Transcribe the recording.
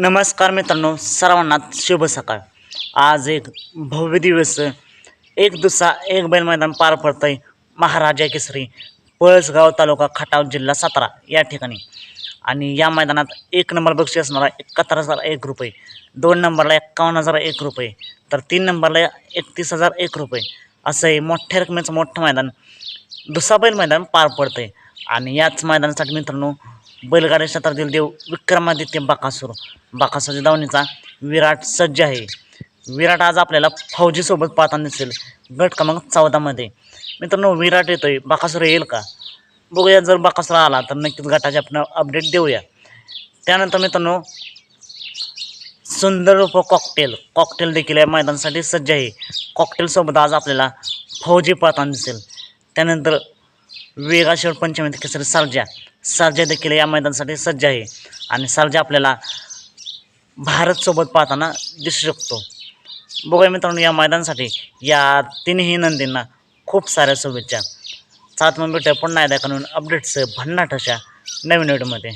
नमस्कार मित्रांनो सर्वांना शुभ सकाळ. आज एक भव्य दिवस एक दुसरा एक बैल मैदान पार पडतंय महाराजा केसरी पळसगाव तालुका खटाव जिल्हा सातारा या ठिकाणी. आणि या मैदानात एक नंबर बक्षीस असणारा एकाहत्तर हजार एक रुपये दोन नंबरला एक्कावन्न हजार एक रुपये तर तीन नंबरला एकतीस हजार एक रुपये. असं हे मोठ्या रकमेचं मोठं मैदान दुसरा बैल मैदान पार पडतंय. आणि याच मैदानासाठी मित्रांनो बैलगाडी क्षेत्रातील देव विक्रमादित्य बाकासूर. बाकासूरच्या धावणीचा विराट सज्ज आहे. विराट आज आपल्याला फौजीसोबत पाहताना दिसेल. गट क्रमांक चौदामध्ये मित्रांनो विराट येतोय. बाकासूर येईल का? बघूया. जर बाकासूर आला तर नक्कीच गटाचे आपण अपडेट देऊया. त्यानंतर मित्रांनो सुंदर रूप कॉकटेल कॉकटेल देखील या मैदानासाठी सज्ज आहे. कॉकटेलसोबत आज आपल्याला फौजी पाहताना दिसेल. त्यानंतर वेगाशिवर पंचमी केसरी सर्जा सर्जा देखील या मैदानासाठी सज्ज आहे. आणि सर्जा आपल्याला भारतसोबत पाहताना दिसू शकतो. बघूया मित्रांनो या मैदानासाठी या तिन्ही नंदींना खूप साऱ्या शुभेच्छा. सात मग भेटूया पुन्हा एकदा कानून अपडेट्स भन्नाट अशा नवीन व्हिडिओमध्ये